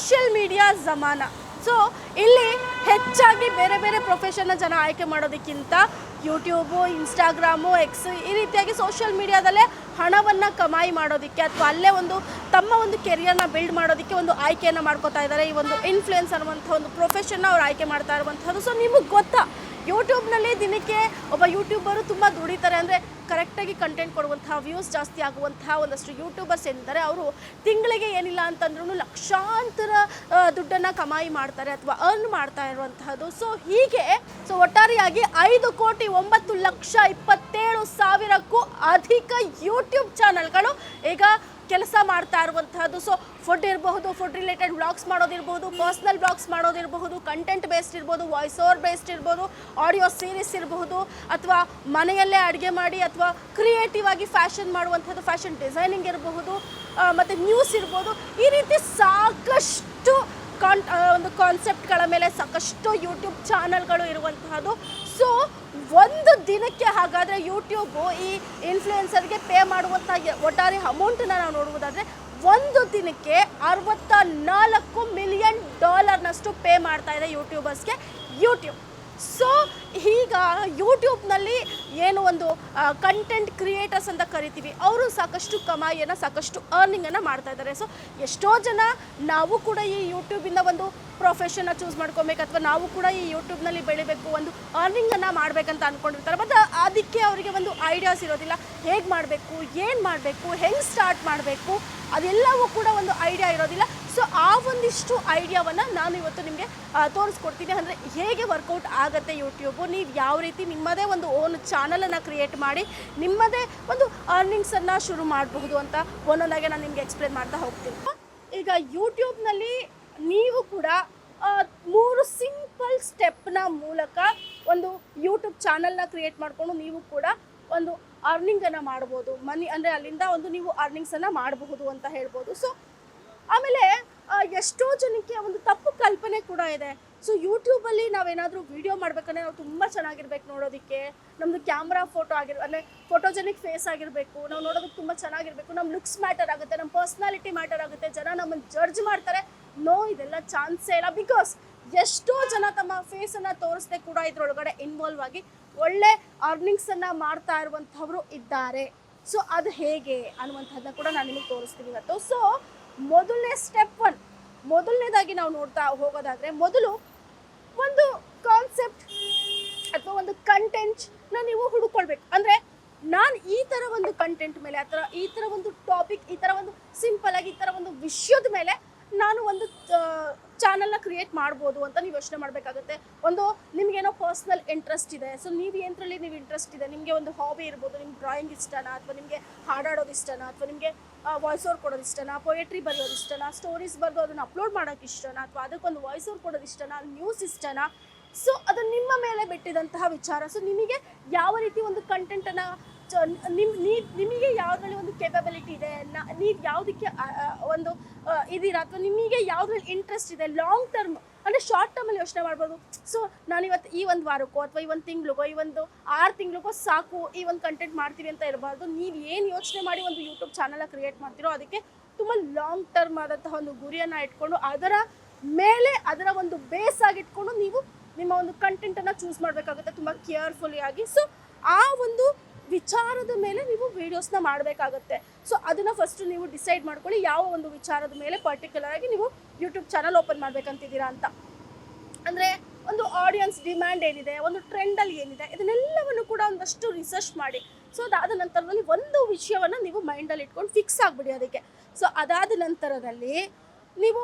Social media ಜಮಾನ. So ಇಲ್ಲಿ ಹೆಚ್ಚಾಗಿ ಬೇರೆ ಬೇರೆ ಪ್ರೊಫೆಷನ್ನ ಜನ ಆಯ್ಕೆ ಮಾಡೋದಕ್ಕಿಂತ ಯೂಟ್ಯೂಬು ಇನ್ಸ್ಟಾಗ್ರಾಮು ಎಕ್ಸ್ ಈ ರೀತಿಯಾಗಿ ಸೋಷಿಯಲ್ ಮೀಡಿಯಾದಲ್ಲೇ ಹಣವನ್ನು ಕಮಾಯಿ ಮಾಡೋದಕ್ಕೆ ಅಥವಾ ಅಲ್ಲೇ ಒಂದು ತಮ್ಮ ಒಂದು ಕೆರಿಯರ್ನ ಬಿಲ್ಡ್ ಮಾಡೋದಕ್ಕೆ ಒಂದು ಆಯ್ಕೆಯನ್ನು ಮಾಡ್ಕೋತಾ ಇದ್ದಾರೆ. ಈ ಒಂದು ಇನ್ಫ್ಲುಯೆನ್ಸ್ ಅನ್ನುವಂಥ ಒಂದು ಪ್ರೊಫೆಷನ್ನ ಅವ್ರು ಆಯ್ಕೆ ಮಾಡ್ತಾ ಇರುವಂಥದ್ದು. ಸೊ ನಿಮಗೆ ಗೊತ್ತಾ ಯೂಟ್ಯೂಬ್ನಲ್ಲಿ ದಿನಕ್ಕೆ ಒಬ್ಬ ಯೂಟ್ಯೂಬರು ತುಂಬ ದುಡಿತಾರೆ. ಅಂದರೆ ಕರೆಕ್ಟಾಗಿ ಕಂಟೆಂಟ್ ಕೊಡುವಂಥ ವ್ಯೂಸ್ ಜಾಸ್ತಿ ಆಗುವಂತಹ ಒಂದಷ್ಟು ಯೂಟ್ಯೂಬರ್ಸ್ ಏನಿದ್ದಾರೆ ಅವರು ತಿಂಗಳಿಗೆ ಏನಿಲ್ಲ ಅಂತಂದ್ರೂ ಲಕ್ಷಾಂತರ ದುಡ್ಡನ್ನು ಕಮಾಯಿ ಮಾಡ್ತಾರೆ ಅಥವಾ ಅರ್ನ್ ಮಾಡ್ತಾ ಇರುವಂಥದ್ದು ಸೊ ಹೀಗೆ ಸೊ ಒಟ್ಟಾರೆಯಾಗಿ ಐದು ಕೋಟಿ ಒಂಬತ್ತು ಲಕ್ಷ ಇಪ್ಪತ್ತೇಳು ಸಾವಿರಕ್ಕೂ ಅಧಿಕ ಯೂಟ್ಯೂಬ್ ಚಾನಲ್ಗಳು ಈಗ ಕೆಲಸ ಮಾಡ್ತಾ ಇರುವಂತಹದ್ದು. ಸೊ ಫುಡ್ ಇರಬಹುದು ಫುಡ್ ರಿಲೇಟೆಡ್ ಬ್ಲಾಗ್ಸ್ ಮಾಡೋದಿರ್ಬೋದು ಪರ್ಸ್ನಲ್ ಬ್ಲಾಗ್ಸ್ ಮಾಡೋದಿರಬಹುದು ಕಂಟೆಂಟ್ ಬೇಸ್ಡ್ ಇರ್ಬೋದು ವಾಯ್ಸ್ ಓವರ್ ಬೇಸ್ಡ್ ಇರ್ಬೋದು ಆಡಿಯೋ ಸೀರೀಸ್ ಇರಬಹುದು, ಅಥವಾ ಮನೆಯಲ್ಲೇ ಅಡುಗೆ ಮಾಡಿ ಅಥವಾ ಕ್ರಿಯೇಟಿವ್ ಆಗಿ ಫ್ಯಾಷನ್ ಮಾಡುವಂಥದ್ದು ಫ್ಯಾಷನ್ ಡಿಸೈನಿಂಗ್ ಇರಬಹುದು ಮತ್ತೆ ನ್ಯೂಸ್ ಇರ್ಬೋದು, ಈ ರೀತಿ ಸಾಕಷ್ಟು ಕಾನ್ ಒಂದು ಕಾನ್ಸೆಪ್ಟ್ಗಳ ಮೇಲೆ ಸಾಕಷ್ಟು ಯೂಟ್ಯೂಬ್ ಚಾನಲ್ಗಳು ಇರುವಂತಹದ್ದು. ಸೊ ಒಂದು ದಿನಕ್ಕೆ ಹಾಗಾದರೆ ಯೂಟ್ಯೂಬು ಈ ಇನ್ಫ್ಲೂಯೆನ್ಸರ್ಗೆ ಪೇ ಮಾಡುವಂಥ ಒಟ್ಟಾರೆ ಅಮೌಂಟನ್ನು ನಾವು ನೋಡುವುದಾದರೆ, ಒಂದು ದಿನಕ್ಕೆ ಅರವತ್ತ ನಾಲ್ಕು ಮಿಲಿಯನ್ ಡಾಲರ್ನಷ್ಟು ಪೇ ಮಾಡ್ತಾ ಇದೆ ಯೂಟ್ಯೂಬರ್ಸ್ಗೆ ಯೂಟ್ಯೂಬ್ ಸೊ ಈಗ ಯೂಟ್ಯೂಬ್ನಲ್ಲಿ ಏನು ಒಂದು ಕಂಟೆಂಟ್ ಕ್ರಿಯೇಟರ್ಸ್ ಅಂತ ಕರಿತೀವಿ, ಅವರು ಸಾಕಷ್ಟು ಕಮಾಯಿಯನ್ನು, ಸಾಕಷ್ಟು ಅರ್ನಿಂಗನ್ನು ಮಾಡ್ತಾ ಇದ್ದಾರೆ. ಸೊ ಎಷ್ಟೋ ಜನ ನಾವು ಕೂಡ ಈ ಯೂಟ್ಯೂಬಿಂದ ಒಂದು ಪ್ರೊಫೆಷನ್ನ ಚೂಸ್ ಮಾಡ್ಕೊಬೇಕು, ಅಥವಾ ನಾವು ಕೂಡ ಈ ಯೂಟ್ಯೂಬ್ನಲ್ಲಿ ಬೆಳಿಬೇಕು, ಒಂದು ಅರ್ನಿಂಗನ್ನು ಮಾಡಬೇಕಂತ ಅಂದ್ಕೊಂಡಿರ್ತಾರೆ ಬಟ್ ಅದಕ್ಕೆ ಅವರಿಗೆ ಒಂದು ಐಡಿಯಾಸ್ ಇರೋದಿಲ್ಲ. ಹೇಗೆ ಮಾಡಬೇಕು, ಏನು ಮಾಡಬೇಕು, ಹೆಂಗೆ ಸ್ಟಾರ್ಟ್ ಮಾಡಬೇಕು, ಅದೆಲ್ಲವೂ ಕೂಡ ಒಂದು ಐಡಿಯಾ ಇರೋದಿಲ್ಲ. ಸೊ ಆ ಒಂದಿಷ್ಟು ಐಡಿಯಾವನ್ನು ನಾನು ಇವತ್ತು ನಿಮಗೆ ತೋರಿಸ್ಕೊಡ್ತೀನಿ. ಅಂದರೆ ಹೇಗೆ ವರ್ಕೌಟ್ ಆಗುತ್ತೆ ಯೂಟ್ಯೂಬು ನೀವು ಯಾವ ರೀತಿ ನಿಮ್ಮದೇ ಒಂದು ಓನ್ ಚಾನಲನ್ನು ಕ್ರಿಯೇಟ್ ಮಾಡಿ ನಿಮ್ಮದೇ ಒಂದು ಅರ್ನಿಂಗ್ಸನ್ನು ಶುರು ಮಾಡಬಹುದು ಅಂತ ಒಂದೊಂದಾಗೆ ನಾನು ನಿಮಗೆ ಎಕ್ಸ್ಪ್ಲೇನ್ ಮಾಡ್ತಾ ಹೋಗ್ತೀನಿ. ಈಗ ಯೂಟ್ಯೂಬ್ನಲ್ಲಿ ನೀವು ಕೂಡ ಮೂರು ಸಿಂಪಲ್ ಸ್ಟೆಪ್ನ ಮೂಲಕ ಒಂದು ಯೂಟ್ಯೂಬ್ ಚಾನಲ್ನ ಕ್ರಿಯೇಟ್ ಮಾಡಿಕೊಂಡು ನೀವು ಕೂಡ ಒಂದು ಅರ್ನಿಂಗನ್ನು ಮಾಡ್ಬೋದು. ಮನಿ, ಅಂದರೆ ಅಲ್ಲಿಂದ ಒಂದು ನೀವು ಅರ್ನಿಂಗ್ಸನ್ನು ಮಾಡಬಹುದು ಅಂತ ಹೇಳ್ಬೋದು. ಸೊ ಆಮೇಲೆ ಎಷ್ಟೋ ಜನಕ್ಕೆ ಒಂದು ತಪ್ಪು ಕಲ್ಪನೆ ಕೂಡ ಇದೆ. ಸೊ ಯೂಟ್ಯೂಬಲ್ಲಿ ನಾವೇನಾದರೂ ವೀಡಿಯೋ ಮಾಡ್ಬೇಕಂದ್ರೆ ನಾವು ತುಂಬ ಚೆನ್ನಾಗಿರ್ಬೇಕು ನೋಡೋದಕ್ಕೆ. ನಮ್ಮದು ಕ್ಯಾಮ್ರಾ ಫೋಟೋ ಆಗಿರ್, ಅಂದರೆ ಫೋಟೋಜೆನಿಕ್ ಫೇಸ್ ಆಗಿರಬೇಕು. ನಾವು ನೋಡೋದಕ್ಕೆ ತುಂಬ ಚೆನ್ನಾಗಿರಬೇಕು. ನಮ್ಮ ಲುಕ್ಸ್ ಮ್ಯಾಟರ್ ಆಗುತ್ತೆ ನಮ್ಮ ಪರ್ಸ್ನಾಲಿಟಿ ಮ್ಯಾಟರ್ ಆಗುತ್ತೆ. ಜನ ನಮ್ಮನ್ನು ಜಡ್ಜ್ ಮಾಡ್ತಾರೆ. ನೋ ಇದೆಲ್ಲ ಚಾನ್ಸೇ ಇಲ್ಲ. ಬಿಕಾಸ್ ಎಷ್ಟೋ ಜನ ತಮ್ಮ ಫೇಸನ್ನು ತೋರಿಸದೆ ಕೂಡ ಇದರೊಳಗಡೆ ಇನ್ವಾಲ್ವ್ ಆಗಿ ಒಳ್ಳೆ ಅರ್ನಿಂಗ್ಸನ್ನು ಮಾಡ್ತಾ ಇರುವಂಥವ್ರು ಇದ್ದಾರೆ. ಸೊ ಅದು ಹೇಗೆ ಅನ್ನುವಂಥದ್ದನ್ನ ಕೂಡ ನಾನು ನಿಮಗೆ ತೋರಿಸ್ತೀನಿ ಇವತ್ತು. ಸೊ ಮೊದಲನೇ ಸ್ಟೆಪ್ ಒನ್ ಮೊದಲನೇದಾಗಿ ನಾವು ನೋಡ್ತಾ ಹೋಗೋದಾದರೆ ಮೊದಲು ಒಂದು ಕಾನ್ಸೆಪ್ಟ್ ಅಥವಾ ಒಂದು ಕಂಟೆಂಟ್ನ ನೀವು ಹುಡುಕೊಳ್ಬೇಕು. ಅಂದರೆ ನಾನು ಈ ಥರ ಒಂದು ಕಂಟೆಂಟ್ ಮೇಲೆ, ಆ ಥರ ಈ ಥರ ಒಂದು ಟಾಪಿಕ್ ಈ ಥರ ಒಂದು ಸಿಂಪಲ್ ಆಗಿ ಈ ಥರ ಒಂದು ವಿಷಯದ ಮೇಲೆ ನಾನು ಒಂದು ಚಾನಲ್ನ ಕ್ರಿಯೇಟ್ ಮಾಡ್ಬೋದು ಅಂತ ನೀವು ಯೋಚನೆ ಮಾಡಬೇಕಾಗುತ್ತೆ. ಒಂದು ನಿಮಗೇನೋ ಪರ್ಸ್ನಲ್ ಇಂಟ್ರೆಸ್ಟ್ ಇದೆ. ಸೊ ನೀವು ಏನರಲ್ಲಿ ನೀವು ಇಂಟ್ರೆಸ್ಟ್ ಇದೆ. ನಿಮಗೆ ಒಂದು ಹಾಬಿ ಇರ್ಬೋದು, ನಿಮ್ಗೆ ಡ್ರಾಯಿಂಗ್ ಇಷ್ಟನಾ ಅಥವಾ ನಿಮಗೆ ಹಾಡಾಡೋದು ಇಷ್ಟನಾ ಅಥವಾ ನಿಮಗೆ ವಾಯ್ಸ್ ಓವರ್ ಕೊಡೋದು ಇಷ್ಟನಾ ಪೊಯೆಟ್ರಿ ಬರೆಯೋದು ಇಷ್ಟನ ಸ್ಟೋರೀಸ್ ಬರೆದು ಅದನ್ನು ಅಪ್ಲೋಡ್ ಮಾಡೋಕೆ ಇಷ್ಟನಾ ಅಥವಾ ಅದಕ್ಕೊಂದು ವಾಯ್ಸ್ ಓವರ್ ಕೊಡೋದು ಇಷ್ಟನಾ ನ್ಯೂಸ್ ಇಷ್ಟನಾ. ಸೊ ಅದು ನಿಮ್ಮ ಮೇಲೆ ಬಿಟ್ಟಿದಂತಹ ವಿಚಾರ. ಸೊ ನಿಮಗೆ ಯಾವ ರೀತಿ ಒಂದು ಕಂಟೆಂಟನ್ನು ನಿಮಗೆ ಯಾವ್ದ್ರಲ್ಲಿ ಒಂದು ಕೆಪಬಿಲಿಟಿ ಇದೆ? ನೀವು ಯಾವುದಕ್ಕೆ ಒಂದು ಇದೀರಾ ಅಥವಾ ನಿಮಗೆ ಯಾವ್ದ್ರಲ್ಲಿ ಇಂಟ್ರೆಸ್ಟ್ ಇದೆ? ಲಾಂಗ್ ಟರ್ಮ್ ಅಂದರೆ ಶಾರ್ಟ್ ಟರ್ಮಲ್ಲಿ ಯೋಚನೆ ಮಾಡ್ಬೋದು. ಸೊ ನಾನು ಇವತ್ತು ಈ ಒಂದು ವಾರಕ್ಕೋ, ಅಥವಾ ಈ ಒಂದು ತಿಂಗಳಿಗೋ, ಈ ಒಂದು ಆರು ತಿಂಗಳಿಗೋ ಸಾಕು, ಈ ಒಂದು ಕಂಟೆಂಟ್ ಮಾಡ್ತೀವಿ ಅಂತ ಇರಬಾರ್ದು. ನೀವು ಏನು ಯೋಚನೆ ಮಾಡಿ ಒಂದು ಯೂಟ್ಯೂಬ್ ಚಾನಲ್ನ ಕ್ರಿಯೇಟ್ ಮಾಡ್ತೀರೋ ಅದಕ್ಕೆ ತುಂಬ ಲಾಂಗ್ ಟರ್ಮ್ ಆದಂತಹ ಒಂದು ಗುರಿಯನ್ನು ಇಟ್ಕೊಂಡು, ಅದರ ಮೇಲೆ ಅದರ ಒಂದು ಬೇಸ್ ಆಗಿಟ್ಕೊಂಡು ನೀವು ನಿಮ್ಮ ಒಂದು ಕಂಟೆಂಟನ್ನು ಚೂಸ್ ಮಾಡಬೇಕಾಗುತ್ತೆ. ತುಂಬ ಕೇರ್ಫುಲ್ಲಿ ಆಗಿ. ಸೊ ಆ ಒಂದು ವಿಚಾರದ ಮೇಲೆ ನೀವು ವಿಡಿಯೋಸ್ನ ಮಾಡಬೇಕಾಗುತ್ತೆ. ಸೊ ಅದನ್ನು ಫಸ್ಟ್ ನೀವು ಡಿಸೈಡ್ ಮಾಡ್ಕೊಳ್ಳಿ, ಯಾವ ಒಂದು ವಿಚಾರದ ಮೇಲೆ ಪರ್ಟಿಕ್ಯುಲರ್ ಆಗಿ ನೀವು ಯೂಟ್ಯೂಬ್ ಚಾನಲ್ ಓಪನ್ ಮಾಡ್ಬೇಕಂತಿದ್ದೀರಾ ಅಂತ. ಅಂದರೆ ಒಂದು ಆಡಿಯನ್ಸ್ ಡಿಮ್ಯಾಂಡ್ ಏನಿದೆ, ಒಂದು ಟ್ರೆಂಡಲ್ಲಿ ಏನಿದೆ, ಇದನ್ನೆಲ್ಲವನ್ನು ಕೂಡ ಒಂದಷ್ಟು ರಿಸರ್ಚ್ ಮಾಡಿ. ಸೊ ಅದಾದ ನಂತರದಲ್ಲಿ ಒಂದು ವಿಷಯವನ್ನು ನೀವು ಮೈಂಡಲ್ಲಿ ಇಟ್ಕೊಂಡು ಫಿಕ್ಸ್ ಆಗಿಬಿಡಿ ಅದಕ್ಕೆ. ಸೊ ಅದಾದ ನಂತರದಲ್ಲಿ ನೀವು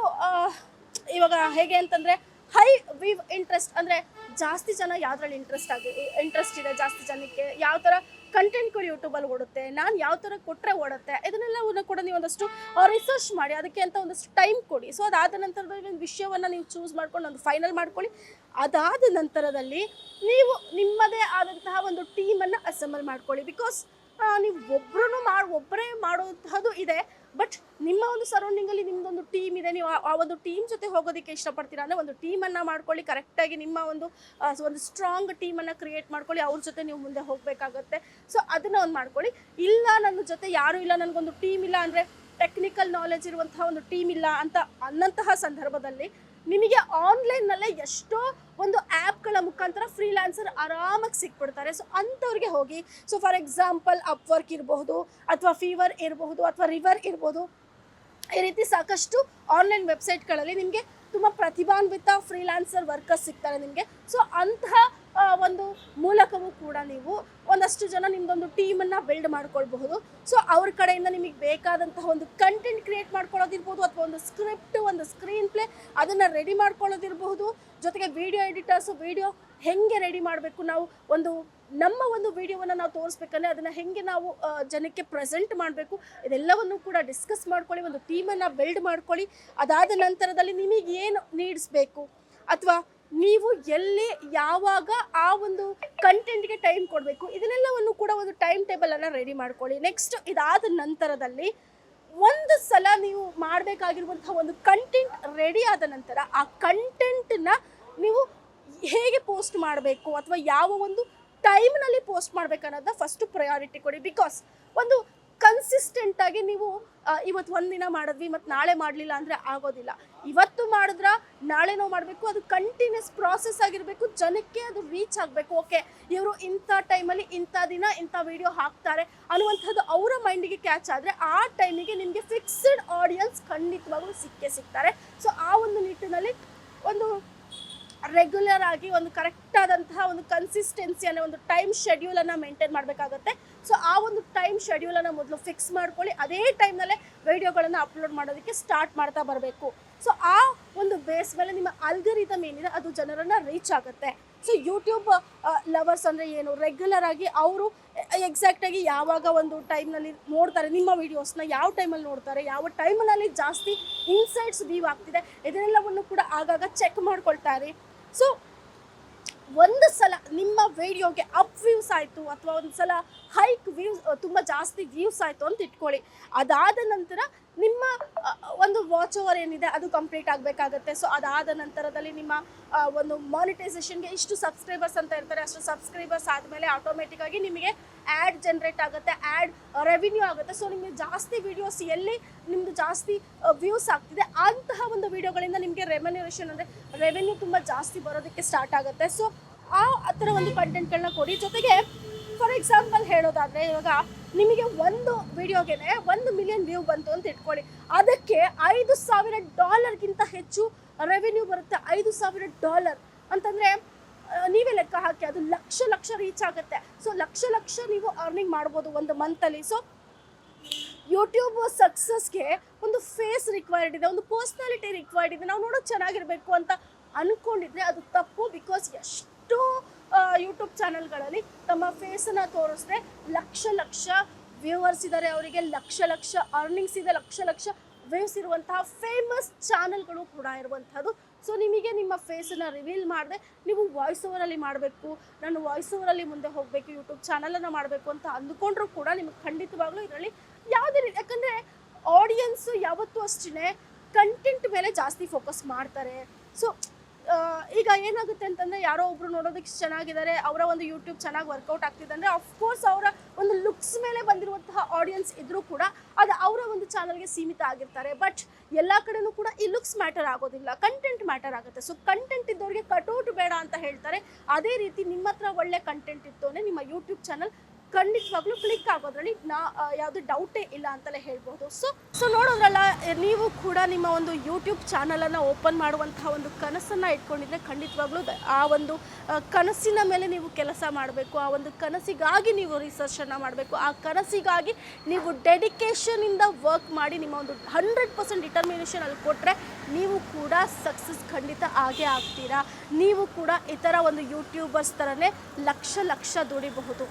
ಇವಾಗ ಹೇಗೆ ಅಂತಂದರೆ ಹೈ ವಿವ್ ಇಂಟ್ರೆಸ್ಟ್ ಅಂದರೆ ಜಾಸ್ತಿ ಜನ ಯಾವುದ್ರಲ್ಲಿ ಇಂಟ್ರೆಸ್ಟ್ ಆಗಿ ಇಂಟ್ರೆಸ್ಟ್ ಇದೆ ಜಾಸ್ತಿ ಜನಕ್ಕೆ, ಯಾವ ಥರ ಕಂಟೆಂಟ್ಗಳು ಯೂಟ್ಯೂಬಲ್ಲಿ ಓಡುತ್ತೆ, ನಾನು ಯಾವ ಥರ ಕೊಟ್ಟರೆ ಓಡುತ್ತೆ ಇದನ್ನೆಲ್ಲವನ್ನು ಕೂಡ ನೀವು ಒಂದಷ್ಟು ರಿಸರ್ಚ್ ಮಾಡಿ, ಅದಕ್ಕೆ ಅಂತ ಒಂದಷ್ಟು ಟೈಮ್ ಕೊಡಿ. ಸೊ ಅದಾದ ನಂತರದಲ್ಲಿ ಒಂದು ವಿಷಯವನ್ನು ನೀವು ಚೂಸ್ ಮಾಡ್ಕೊಂಡು ಒಂದು ಫೈನಲ್ ಮಾಡ್ಕೊಳ್ಳಿ. ಅದಾದ ನಂತರದಲ್ಲಿ ನೀವು ನಿಮ್ಮದೇ ಆದಂತಹ ಒಂದು ಟೀಮನ್ನು ಅಸೆಂಬಲ್ ಮಾಡ್ಕೊಳ್ಳಿ. ಬಿಕಾಸ್ ನೀವು ಒಬ್ರು ಮಾಡಿ ಒಬ್ಬರೇ ಮಾಡುವಂಥದ್ದು ಇದೆ. ಬಟ್ ನಿಮ್ಮ ಒಂದು ಸರೌಂಡಿಂಗಲ್ಲಿ ನಿಮ್ಮದೊಂದು ಟೀಮ್ ಇದೆ. ನೀವು ಆ- ಒಂದು ಟೀಮ್ ಜೊತೆ ಹೋಗೋದಕ್ಕೆ ಇಷ್ಟಪಡ್ತೀರಾ? ಅಂದರೆ ಒಂದು ಟೀಮನ್ನು ಮಾಡ್ಕೊಳ್ಳಿ ಕರೆಕ್ಟಾಗಿ ನಿಮ್ಮ ಒಂದು ಒಂದು ಸ್ಟ್ರಾಂಗ್ ಟೀಮನ್ನು ಕ್ರಿಯೇಟ್ ಮಾಡ್ಕೊಳ್ಳಿ. ಅವ್ರ ಜೊತೆ ನೀವು ಮುಂದೆ ಹೋಗಬೇಕಾಗುತ್ತೆ. ಸೊ ಅದನ್ನು ಒಂದು ಮಾಡ್ಕೊಳ್ಳಿ. ಇಲ್ಲ, ನನ್ನ ಜೊತೆ ಯಾರೂ ಇಲ್ಲ, ನನಗೊಂದು ಟೀಮ್ ಇಲ್ಲ ಅಂದರೆ ಟೆಕ್ನಿಕಲ್ ನಾಲೆಜ್ ಇರುವಂತಹ ಒಂದು ಟೀಮ್ ಇಲ್ಲ ಅಂತ ಅನ್ನಂತಹ ಸಂದರ್ಭದಲ್ಲಿ ನಿಮಗೆ ಆನ್ಲೈನ್ನಲ್ಲೇ ಎಷ್ಟೋ ಒಂದು ಆ್ಯಪ್ಗಳ ಮುಖಾಂತರ ಫ್ರೀಲ್ಯಾನ್ಸರ್ ಆರಾಮಾಗಿ ಸಿಕ್ಬಿಡ್ತಾರೆ. ಸೊ ಅಂಥವ್ರಿಗೆ ಹೋಗಿ ಸೊ ಫಾರ್ ಎಕ್ಸಾಂಪಲ್ ಅಪ್ವರ್ಕ್ ಇರಬಹುದು, ಅಥವಾ ಫೀವರ್ ಇರಬಹುದು, ಅಥವಾ ರಿವರ್ ಇರ್ಬೋದು ಈ ರೀತಿ ಸಾಕಷ್ಟು ಆನ್ಲೈನ್ ವೆಬ್ಸೈಟ್ಗಳಲ್ಲಿ ನಿಮಗೆ ತುಂಬ ಪ್ರತಿಭಾನ್ವಿತ ಫ್ರೀಲ್ಯಾನ್ಸರ್ ವರ್ಕರ್ಸ್ ಸಿಗ್ತಾರೆ ನಿಮಗೆ. ಸೊ ಅಂತಹ ಒಂದು ಮೂಲಕವೂ ಕೂಡ ನೀವು ಒಂದಷ್ಟು ಜನ ನಿಮ್ಮದೊಂದು ಟೀಮನ್ನು ಬಿಲ್ಡ್ ಮಾಡ್ಕೊಳ್ಬಹುದು. ಸೊ ಅವ್ರ ಕಡೆಯಿಂದ ನಿಮಗೆ ಬೇಕಾದಂತಹ ಒಂದು ಕಂಟೆಂಟ್ ಕ್ರಿಯೇಟ್ ಮಾಡ್ಕೊಳ್ಳೋದಿರ್ಬೋದು ಅಥವಾ ಒಂದು ಸ್ಕ್ರಿಪ್ಟ್ ಒಂದು ಸ್ಕ್ರೀನ್ ಪ್ಲೇ ಅದನ್ನು ರೆಡಿ ಮಾಡ್ಕೊಳ್ಳೋದಿರಬಹುದು. ಜೊತೆಗೆ ವಿಡಿಯೋ ಎಡಿಟರ್ಸು ವಿಡಿಯೋ ಹೆಂಗೆ ರೆಡಿ ಮಾಡಬೇಕು ನಾವು ಒಂದು ನಮ್ಮ ಒಂದು ವಿಡಿಯೋವನ್ನು ನಾವು ತೋರಿಸ್ಬೇಕಂದ್ರೆ ಅದನ್ನು ಹೆಂಗೆ ನಾವು ಜನಕ್ಕೆ ಪ್ರೆಸೆಂಟ್ ಮಾಡಬೇಕು, ಇದೆಲ್ಲವನ್ನು ಕೂಡ ಡಿಸ್ಕಸ್ ಮಾಡ್ಕೊಳ್ಳಿ, ಒಂದು ಟೀಮನ್ನು ಬಿಲ್ಡ್ ಮಾಡ್ಕೊಳ್ಳಿ. ಅದಾದ ನಂತರದಲ್ಲಿ ನಿಮಗೆ ಏನು ನೀಡ್ಸ್ ಬೇಕು? ಅಥವಾ ನೀವು ಎಲ್ಲಿ ಯಾವಾಗ ಆ ಒಂದು ಕಂಟೆಂಟ್ಗೆ ಟೈಮ್ ಕೊಡಬೇಕು, ಇದನ್ನೆಲ್ಲವನ್ನು ಕೂಡ ಒಂದು ಟೈಮ್ ಟೇಬಲನ್ನು ರೆಡಿ ಮಾಡ್ಕೊಳ್ಳಿ. ನೆಕ್ಸ್ಟ್ ಇದಾದ ನಂತರದಲ್ಲಿ ಒಂದು ಸಲ ನೀವು ಮಾಡಬೇಕಾಗಿರುವಂತಹ ಒಂದು ಕಂಟೆಂಟ್ ರೆಡಿ ಆದ ನಂತರ ಆ ಕಂಟೆಂಟನ್ನ ನೀವು ಹೇಗೆ ಪೋಸ್ಟ್ ಮಾಡಬೇಕು ಅಥವಾ ಯಾವ ಒಂದು ಟೈಮ್ನಲ್ಲಿ ಪೋಸ್ಟ್ ಮಾಡ್ಬೇಕನ್ನೋದನ್ನ ಫಸ್ಟ್ ಪ್ರಯಾರಿಟಿ ಕೊಡಿ. ಬಿಕಾಸ್ ಒಂದು ಕನ್ಸಿಸ್ಟೆಂಟ್ ಆಗಿ ನೀವು ಇವತ್ತು ಒಂದಿನ ಮಾಡಿದ್ವಿ, ಮತ್ತು ನಾಳೆ ಮಾಡಲಿಲ್ಲ ಅಂದರೆ ಆಗೋದಿಲ್ಲ. ಇವತ್ತು ಮಾಡಿದ್ರ ನಾಳೆನೋ ಮಾಡಬೇಕು, ಅದು ಕಂಟಿನ್ಯೂಸ್ ಪ್ರಾಸೆಸ್ ಆಗಿರಬೇಕು, ಜನಕ್ಕೆ ಅದು ರೀಚ್ ಆಗಬೇಕು ಓಕೆ ಇವರು ಇಂಥ ಟೈಮಲ್ಲಿ ಇಂಥ ದಿನ ಇಂಥ ವಿಡಿಯೋ ಹಾಕ್ತಾರೆ ಅನ್ನುವಂಥದ್ದು ಅವರ ಮೈಂಡಿಗೆ ಕ್ಯಾಚ್ ಆದರೆ ಆ ಟೈಮಿಗೆ ನಿಮಗೆ ಫಿಕ್ಸ್ಡ್ ಆಡಿಯನ್ಸ್ ಖಂಡಿತವಾಗ್ಲೂ ಸಿಕ್ಕೇ ಸಿಗ್ತಾರೆ. ಸೊ ಆ ಒಂದು ನಿಟ್ಟಿನಲ್ಲಿ ಒಂದು ರೆಗ್ಯುಲರ್ ಆಗಿ ಒಂದು ಕರೆಕ್ಟ್ ಆದಂತಹ ಒಂದು ಕನ್ಸಿಸ್ಟೆನ್ಸಿಯನ್ನು ಒಂದು ಟೈಮ್ ಶೆಡ್ಯೂಲನ್ನು ಮೇಂಟೈನ್ ಮಾಡಬೇಕಾಗತ್ತೆ. ಸೊ ಆ ಒಂದು ಟೈಮ್ ಶೆಡ್ಯೂಲನ್ನು ಮೊದಲು ಫಿಕ್ಸ್ ಮಾಡ್ಕೊಳ್ಳಿ. ಅದೇ ಟೈಮ್ನಲ್ಲೇ ವಿಡಿಯೋಗಳನ್ನು ಅಪ್ಲೋಡ್ ಮಾಡೋದಕ್ಕೆ ಸ್ಟಾರ್ಟ್ ಮಾಡ್ತಾ ಬರಬೇಕು. ಸೊ ಆ ಒಂದು ಬೇಸ್ ಮೇಲೆ ನಿಮ್ಮ ಅಲ್ಗರಿದಮ್ ಏನಿದೆ, ಅದು ಜನರನ್ನು ರೀಚ್ ಆಗುತ್ತೆ. ಸೊ ಯೂಟ್ಯೂಬ್ ಲವರ್ಸ್ ಅಂದರೆ ಏನು? ರೆಗ್ಯುಲರ್ ಆಗಿ ಅವರು ಎಕ್ಸಾಕ್ಟಾಗಿ ಯಾವಾಗ ಒಂದು ಟೈಮ್ನಲ್ಲಿ ನೋಡ್ತಾರೆ, ನಿಮ್ಮ ವೀಡಿಯೋಸ್ನ ಯಾವ ಟೈಮಲ್ಲಿ ನೋಡ್ತಾರೆ, ಯಾವ ಟೈಮ್ನಲ್ಲಿ ಜಾಸ್ತಿ ಇನ್ಸೈಟ್ಸ್ ವೀವ್ ಆಗ್ತಿದೆ ಇದನ್ನೆಲ್ಲವನ್ನು ಕೂಡ ಆಗಾಗ ಚೆಕ್ ಮಾಡ್ಕೊಳ್ತಾರೆ ಸೊ ಒಂದು ಸಲ ನಿಮ್ಮ ವಿಡಿಯೋಗೆ ಅಪ್ ವ್ಯೂಸ್ ಆಯಿತು, ಅಥವಾ ಒಂದು ಸಲ ಹೈಕ್ ವ್ಯೂಸ್ ತುಂಬ ಜಾಸ್ತಿ ವ್ಯೂಸ್ ಆಯಿತು ಅಂತ ಇಟ್ಕೊಳ್ಳಿ. ಅದಾದ ನಂತರ ನಿಮ್ಮ ಒಂದು ವಾಚ್ ಓವರ್ ಏನಿದೆ ಅದು ಕಂಪ್ಲೀಟ್ ಆಗಬೇಕಾಗತ್ತೆ. ಸೊ ಅದಾದ ನಂತರದಲ್ಲಿ ನಿಮ್ಮ ಒಂದು ಮಾನಿಟೈಸೇಷನ್ಗೆ ಇಷ್ಟು ಸಬ್ಸ್ಕ್ರೈಬರ್ಸ್ ಅಂತ ಇರ್ತಾರೆ. ಅಷ್ಟು ಸಬ್ಸ್ಕ್ರೈಬರ್ಸ್ ಆದಮೇಲೆ ಆಟೋಮೆಟಿಕ್ಕಾಗಿ ನಿಮಗೆ ಆ್ಯಡ್ ಜನ್ರೇಟ್ ಆಗುತ್ತೆ ಆ್ಯಡ್ ರೆವಿನ್ಯೂ ಆಗುತ್ತೆ. ಸೊ ನಿಮಗೆ ಜಾಸ್ತಿ ವಿಡಿಯೋಸ್ ಎಲ್ಲಿ ನಿಮ್ಮದು ಜಾಸ್ತಿ ವ್ಯೂಸ್ ಆಗ್ತಿದೆ, ಅಂತಹ ಒಂದು ವಿಡಿಯೋಗಳಿಂದ ನಿಮಗೆ ರೆಮ್ಯುರೇಷನ್ ಅಂದರೆ ರೆವೆನ್ಯೂ ತುಂಬ ಜಾಸ್ತಿ ಬರೋದಕ್ಕೆ ಸ್ಟಾರ್ಟ್ ಆಗುತ್ತೆ. ಸೊ ಆ ಥರ ಒಂದು ಕಂಟೆಂಟ್ಗಳನ್ನ ಕೊಡಿ. ಜೊತೆಗೆ ಫಾರ್ ಎಕ್ಸಾಂಪಲ್ ಹೇಳೋದಾದರೆ, ಇವಾಗ ನಿಮಗೆ ಒಂದು ವಿಡಿಯೋಗೆನೆ ಒಂದು ಮಿಲಿಯನ್ ವ್ಯೂ ಬಂತು ಅಂತ ಇಟ್ಕೊಳ್ಳಿ. ಅದಕ್ಕೆ ಐದು ಸಾವಿರ ಡಾಲರ್ಗಿಂತ ಹೆಚ್ಚು ರೆವೆನ್ಯೂ ಬರುತ್ತೆ. ಐದು ಸಾವಿರ ಡಾಲರ್. ಅಂತಂದರೆ ನೀವೇ ಲೆಕ್ಕ ಹಾಕಿ, ಅದು ಲಕ್ಷ ಲಕ್ಷ ರೀಚ್ ಆಗುತ್ತೆ. ಸೊ ಲಕ್ಷ ಲಕ್ಷ ನೀವು ಅರ್ನಿಂಗ್ ಮಾಡ್ಬೋದು ಒಂದು ಮಂತಲ್ಲಿ ಸೊ ಯೂಟ್ಯೂಬ್ ಸಕ್ಸಸ್ಗೆ ಒಂದು ಫೇಸ್ ರಿಕ್ವೈರ್ಡ್ ಇದೆ, ಒಂದು ಪರ್ಸ್ನಾಲಿಟಿ ರಿಕ್ವೈರ್ಡ್ ಇದೆ. ನಾವು ನೋಡೋದು ಚೆನ್ನಾಗಿರಬೇಕು ಅಂತ ಅಂದ್ಕೊಂಡಿದ್ರೆ ಅದು ತಪ್ಪು ಬಿಕಾಸ್ ಎಷ್ಟು ಯೂಟ್ಯೂಬ್ ಚಾನಲ್ಗಳಲ್ಲಿ ತಮ್ಮ ಫೇಸನ್ನು ತೋರಿಸಿದ್ರೆ ಲಕ್ಷ ಲಕ್ಷ ವ್ಯೂವರ್ಸ್ ಇದ್ದಾರೆ ಅವರಿಗೆ ಲಕ್ಷ ಲಕ್ಷ ಅರ್ನಿಂಗ್ಸ್ ಇದೆ, ಲಕ್ಷ ಲಕ್ಷ ವ್ಯೂಸ್ ಇರುವಂತಹ ಫೇಮಸ್ ಚಾನಲ್ಗಳು ಕೂಡ ಇರುವಂಥದ್ದು ಸೊ ನಿಮಗೆ ನಿಮ್ಮ ಫೇಸನ್ನು ರಿವೀಲ್ ಮಾಡಿದೆ ನೀವು ವಾಯ್ಸ್ ಓವರಲ್ಲಿ ಮಾಡಬೇಕು, ನಾನು ವಾಯ್ಸ್ ಓವರಲ್ಲಿ ಮುಂದೆ ಹೋಗಬೇಕು ಯೂಟ್ಯೂಬ್ ಚಾನಲನ್ನು ಮಾಡಬೇಕು ಅಂತ ಅಂದುಕೊಂಡ್ರೂ ಕೂಡ ನಿಮಗೆ ಖಂಡಿತವಾಗ್ಲೂ ಇದರಲ್ಲಿ ಯಾವುದೇ ರೀತಿ ಯಾಕಂದರೆ ಆಡಿಯನ್ಸು ಯಾವತ್ತೂ ಅಷ್ಟೇ ಕಂಟೆಂಟ್ ಮೇಲೆ ಜಾಸ್ತಿ ಫೋಕಸ್ ಮಾಡ್ತಾರೆ. ಸೊ ಈಗ ಏನಾಗುತ್ತೆ ಅಂತಂದರೆ ಯಾರೋ ಒಬ್ರು ನೋಡೋದಕ್ಕೆ ಚೆನ್ನಾಗಿದ್ದಾರೆ, ಅವರ ಒಂದು ಯೂಟ್ಯೂಬ್ ಚೆನ್ನಾಗಿ ವರ್ಕೌಟ್ ಆಗ್ತಿದೆ ಅಂದರೆ ಅಫ್ಕೋರ್ಸ್ ಅವರ ಒಂದು ಲುಕ್ಸ್ ಮೇಲೆ ಬಂದಿರುವಂತಹ ಆಡಿಯನ್ಸ್ ಇದ್ರೂ ಕೂಡ ಅದು ಅವರ ಒಂದು ಚಾನಲ್ಗೆ ಸೀಮಿತ ಆಗಿರ್ತಾರೆ. ಬಟ್ ಎಲ್ಲ ಕಡೆನೂ ಕೂಡ ಈ ಲುಕ್ಸ್ ಮ್ಯಾಟರ್ ಆಗೋದಿಲ್ಲ ಕಂಟೆಂಟ್ ಮ್ಯಾಟರ್ ಆಗುತ್ತೆ. ಸೊ ಕಂಟೆಂಟ್ ಇದ್ದವ್ರಿಗೆ ಕಟೌಟ್ ಬೇಡ ಅಂತ ಹೇಳ್ತಾರೆ. ಅದೇ ರೀತಿ ನಿಮ್ಮ ಒಳ್ಳೆ ಕಂಟೆಂಟ್ ಇತ್ತು ನಿಮ್ಮ ಯೂಟ್ಯೂಬ್ ಚಾನಲ್ ಖಂಡಿತವಾಗ್ಲೂ ಕ್ಲಿಕ್ ಆಗೋದ್ರಲ್ಲಿ ನಾ ಯಾವುದು ಡೌಟೇ ಇಲ್ಲ ಅಂತಲೇ ಹೇಳ್ಬೋದು. ಸೊ ಸೊ ನೋಡೋದ್ರಲ್ಲ ನೀವು ಕೂಡ ನಿಮ್ಮ ಒಂದು ಯೂಟ್ಯೂಬ್ ಚಾನಲನ್ನು ಓಪನ್ ಮಾಡುವಂತಹ ಒಂದು ಕನಸನ್ನು ಇಟ್ಕೊಂಡಿದ್ರೆ ಖಂಡಿತವಾಗ್ಲೂ ಆ ಒಂದು ಕನಸಿನ ಮೇಲೆ ನೀವು ಕೆಲಸ ಮಾಡಬೇಕು, ಆ ಒಂದು ಕನಸಿಗಾಗಿ ನೀವು ರಿಸರ್ಚನ್ನು ಮಾಡಬೇಕು, ಆ ಕನಸಿಗಾಗಿ ನೀವು ಡೆಡಿಕೇಷನಿಂದ ವರ್ಕ್ ಮಾಡಿ ನಿಮ್ಮ ಒಂದು ಹಂಡ್ರೆಡ್ ಪರ್ಸೆಂಟ್ ಡಿಟರ್ಮಿನೇಷನ್ ಅಲ್ಲಿ ಕೊಟ್ಟರೆ ನೀವು ಕೂಡ ಸಕ್ಸಸ್ ಖಂಡಿತ ಆಗೇ ಆಗ್ತೀರಾ. ನೀವು ಕೂಡ ಇತರ ಒಂದು ಯೂಟ್ಯೂಬರ್ಸ್ ಥರನೇ ಲಕ್ಷ ಲಕ್ಷ ದುಡಿಬಹುದು.